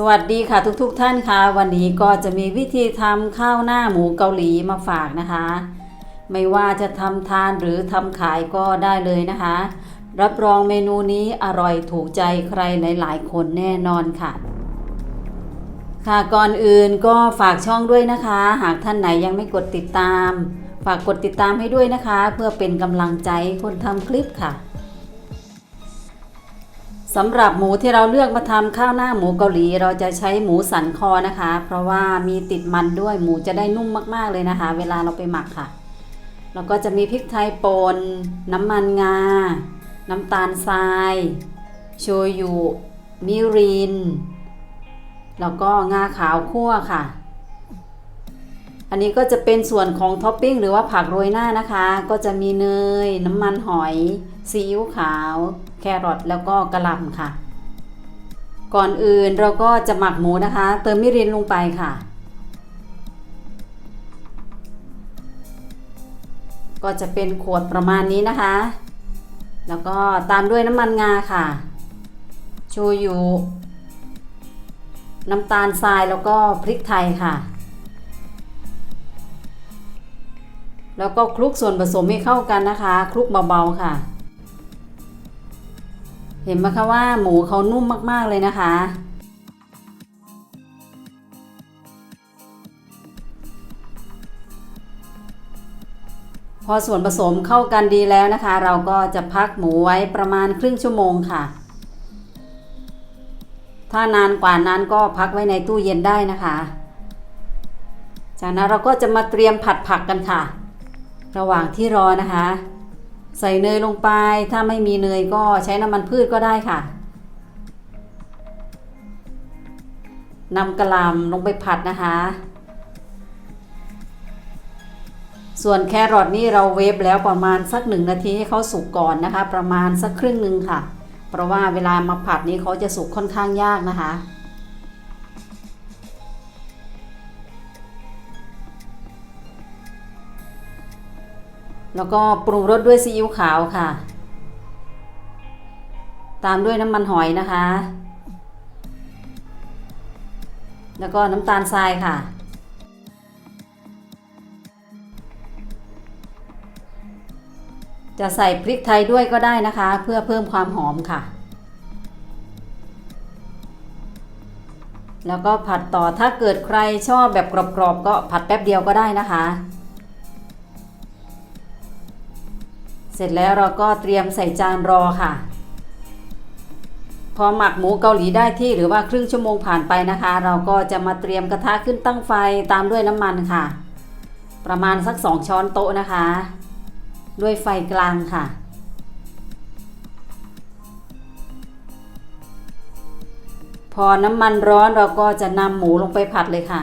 สวัสดีค่ะทุกๆทท่านค่ะ วันนี้ก็จะมีวิธีทำข้าวหน้าหมูเกาหลีมาฝากนะคะ ไม่ว่าจะทำทานหรือทำขายก็ได้เลยนะคะ รับรองเมนูนี้อร่อยถูกใจใครหลายๆคนแน่นอนค่ะ ค่ะก่อนอื่นก็ฝากช่องด้วยนะคะ หากท่านไหนยังไม่กดติดตาม ฝากกดติดตามให้ด้วยนะคะ เพื่อเป็นกำลังใจคนทำคลิปค่ะ สำหรับหมูที่เราเลือกมาทำข้าวหน้าหมูเกาหลี เราจะใช้หมูสันคอนะคะ เพราะว่ามีติดมันด้วยหมูจะได้นุ่มมากๆเลยนะคะ เวลาเราไปหมักค่ะ แล้วก็จะมีพริกไทยป่นน้ำมันงา น้ำตาลทรายโชยุมิริน แล้วก็งาขาวคั่วค่ะ อันนี้ก็จะเป็นส่วนของท็อปปิ้งหรือว่าผักโรยหน้านะคะ ก็จะมีเนย น้ำมันหอยซีอิ๊วขาว แครอทแล้วก็กระหล่ำค่ะ ก่อนอื่นเราก็จะหมักหมูนะคะ เติมมิรินลงไปค่ะ ก็จะเป็นขวดประมาณนี้นะคะ แล้วก็ตามด้วยน้ำมันงาค่ะโชยุน้ำตาลทรายแล้วก็พริกไทยค่ะ แล้วก็คลุกส่วนผสมให้เข้ากันนะคะ คลุกเบาๆค่ะ เห็นไหมคะว่าหมูเขานุ่มมากๆเลยนะคะ พอส่วนผสมเข้ากันดีแล้วนะคะ เราก็จะพักหมูไว้ประมาณครึ่งชั่วโมงค่ะ ถ้านานกว่านั้นก็พักไว้ในตู้เย็นได้นะคะ จากนั้นเราก็จะมาเตรียมผัดผักกันค่ะ ระหว่างที่รอนะคะ ใส่เนยลงไป ถ้าไม่มีเนยก็ใช้น้ำมันพืชก็ได้ค่ะนำกระหลำลงไปผัดนะคะ ส่วนแครอทนี่เราเวฟแล้วประมาณสักหนึ่งนาทีให้เขาสุกก่อนนะคะ ประมาณสักครึ่งหนึ่งค่ะ เพราะว่าเวลามาผัดนี้เขาจะสุกค่อนข้างยากนะคะ แล้วก็ปรุงรสด้วยซีอิ๊วขาวค่ะ ตามด้วยน้ำมันหอยนะคะ แล้วก็น้ำตาลทรายค่ะ จะใส่พริกไทยด้วยก็ได้นะคะ เพื่อเพิ่มความหอมค่ะ แล้วก็ผัดต่อถ้าเกิดใครชอบแบบกรอบๆก็ผัดแป๊บเดียวก็ได้นะคะ เสร็จแล้วเราก็เตรียมใส่จานรอค่ะ พอหมักหมูเกาหลีได้ที่หรือว่าครึ่งชั่วโมงผ่านไปนะคะ เราก็จะมาเตรียมกระทะขึ้นตั้งไฟตามด้วยน้ำมันค่ะ ประมาณสัก 2 ช้อนโต๊ะนะคะ ด้วยไฟกลางค่ะพอน้ำมันร้อนเราก็จะนำหมูลงไปผัดเลยค่ะ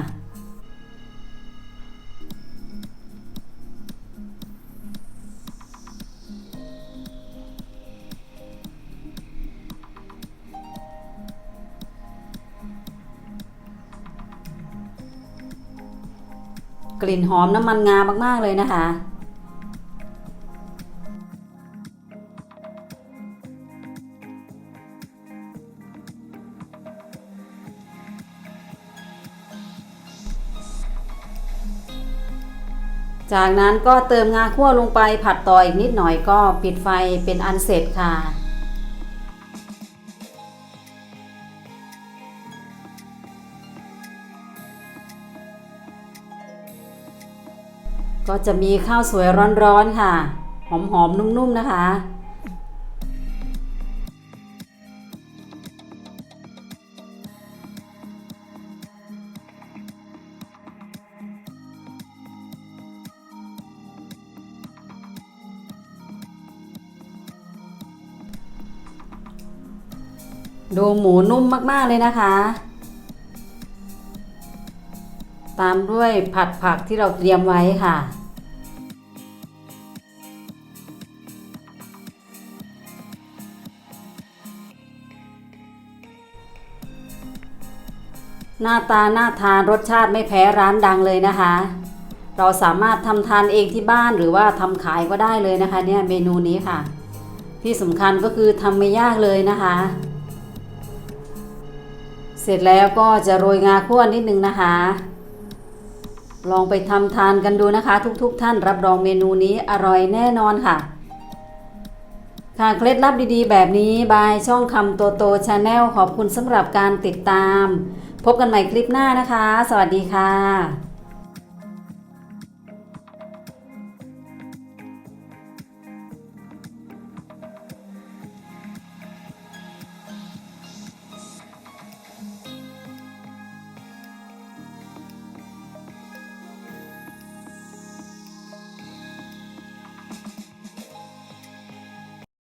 กลิ่นหอมน้ำมันงามากๆเลยนะคะ จากนั้นก็เติมงาคั่วลงไปผัดต่ออีกนิดหน่อยก็ปิดไฟเป็นอันเสร็จค่ะ ก็จะมีข้าวสวยร้อนๆค่ะ หอมๆ นุ่มๆ นะคะ ดูหมูนุ่มมากๆเลยนะคะ ตามด้วยผัดผักที่เราเตรียมไว้ค่ะ หน้าตาหน่าทานรสชาติไม่แพ้ร้านดังเลยนะคะ เราสามารถทำทานเองที่บ้านหรือว่าทำขายก็ได้เลยนะคะ เนี่ยเมนูนี้ค่ะ ที่สำคัญก็คือทำไม่ยากเลยนะคะ เสร็จแล้วก็จะโรยงาคั่วนิดนึงนะคะ ลองไปทำทานกันดูนะคะ ทุกๆทท่านรับรองเมนูนี้อร่อยแน่นอนค่ะ ค่ะเคล็ดลับดีๆ แบบนี้บายช่องคำโตโตชาแนลขอบคุณสำหรับการติดตาม พบกันใหม่คลิปหน้านะคะ สวัสดีค่ะ